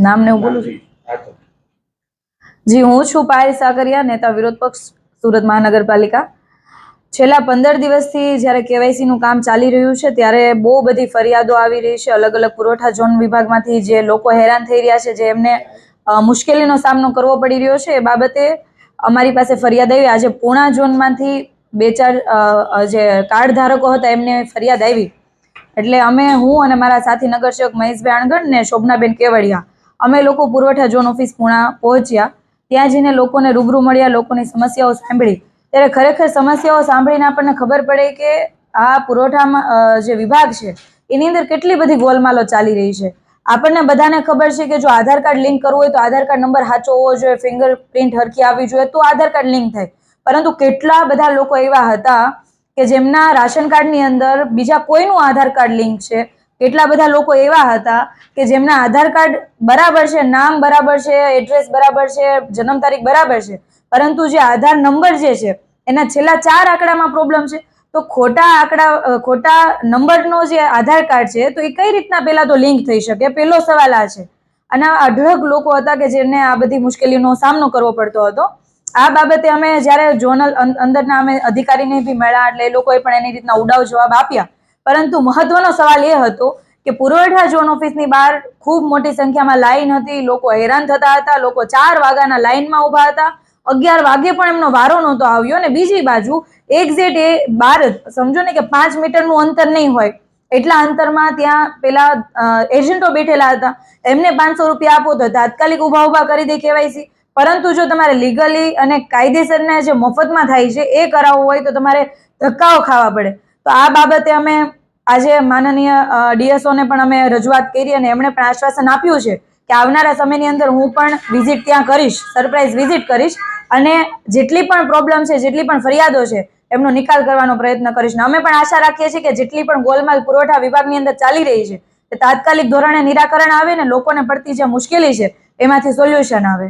નામ ને હું બોલું છું જી હું છું પાયલ સાગરિયા નેતા વિરોધ પક્ષ સુરત મહાનગરપાલિકા. છેલ્લા પંદર દિવસથી જ્યારે કેવાયસી નું કામ ચાલી રહ્યું છે ત્યારે બહુ બધી ફરિયાદો આવી રહી છે. અલગ અલગ પુરવઠા ઝોન વિભાગમાંથી જે લોકો હેરાન થઈ રહ્યા છે જે એમને મુશ્કેલીનો સામનો કરવો પડી રહ્યો છે એ બાબતે અમારી પાસે ફરિયાદ આવી. આજે પૂણા ઝોનમાંથી બે ચાર જે કાર્ડ ધારકો હતા એમને ફરિયાદ આવી. એટલે અમે હું અને મારા સાથી નગરસેવક મહેશભાઈ અણગણ ને શોભનાબેન કેવડિયા અમે લોકો પુરવઠા ઝોન ઓફિસ પૂણા પહોંચ્યા. ત્યાં જઈને લોકોને રૂબરૂ મળ્યા, લોકોની સમસ્યાઓ સાંભળી. ત્યારે ખરેખર સમસ્યાઓ સાંભળીને આપણને ખબર પડે કે આ પુરવઠામાં જે વિભાગ છે, એની અંદર કેટલી બધી ગોલમાલો ચાલી રહી છે. આપણને બધાને ખબર છે કે જો આધાર કાર્ડ લિંક કરવું હોય તો આધાર કાર્ડ નંબર સાચો હોવો જોઈએ, ફિંગરપ્રિન્ટ હરકી આવવી જોઈએ, તો આધાર કાર્ડ લિંક થાય. પરંતુ કેટલા બધા લોકો એવા હતા કે જેમના રાશન કાર્ડની અંદર બીજા કોઈનું આધાર કાર્ડ લિંક છે કેટલા બધા લોકો એવા હતા કે જેમના આધાર કાર્ડ બરાબર છે, નામ બરાબર છે, એડ્રેસ બરાબર છે, જન્મ તારીખ બરાબર છે, પરંતુ જે આધાર નંબર જે છે, એના છેલ્લા ચાર આંકડામાં પ્રોબ્લેમ છે. તો ખોટા આંકડા ખોટા નંબરનો જે આધાર કાર્ડ છે, તો એ કઈ રીતના પહેલાં તો લિંક થઈ શકે? પહેલો સવાલ આ છે. અને અઢળક લોકો હતા કે જેમને આ બધી મુશ્કેલીનો સામનો કરવો પડતો હતો. આ બાબતે અમે જ્યારે ઝોનલ અંદરના અમે અધિકારીને બી મળ્યા એટલે એ લોકોએ પણ એની રીતના ઉડાવ જવાબ આપ્યા. પરંતુ મહત્વનો સવાલ એ હતો કે પુરવઠા ઝોન ઓફિસની બહાર ખૂબ મોટી સંખ્યામાં લાઈન હતી, લોકો હેરાન થતા હતા, લોકો ચાર વાગ્યાના લાઈનમાં ઊભા હતા, અગિયાર વાગે પણ એમનો વારો નહોતો આવ્યો અને બીજી બાજુ એક્ઝેટ એ બાર સમજો ને કે પાંચ મીટરનું અંતર નહીં હોય, એટલા અંતરમાં ત્યાં પેલા એજન્ટો બેઠેલા હતા, એમને પાંચસો રૂપિયા આપો તો તાત્કાલિક ઊભા ઊભા કરી દે કેવાયસી, પરંતુ જો તમારે લીગલી અને કાયદેસરના જે મફતમાં થાય છે, એ કરાવવું હોય તો તમારે ધક્કાઓ ખાવા પડે. તો આ બાબતે અમે આજે માનનીય ડીએસઓ ને પણ અમે રજૂઆત કરી અને એમણે પણ આશ્વાસન આપ્યું છે કે આવનારા સમયની અંદર હું પણ વિઝિટ ત્યાં કરીશ સરપ્રાઇઝ વિઝિટ કરીશ અને જેટલી પણ પ્રોબ્લેમ છે, જેટલી પણ ફરિયાદો છે, એમનો નિકાલ કરવાનો પ્રયત્ન કરીશ. અમે પણ આશા રાખીએ છીએ કે જેટલી પણ ગોલમાલ પુરવઠા વિભાગની અંદર ચાલી રહી છે, તે તાત્કાલિક ધોરણે નિરાકરણ આવે ને લોકોને પડતી જે મુશ્કેલી છે, એમાંથી સોલ્યુશન આવે.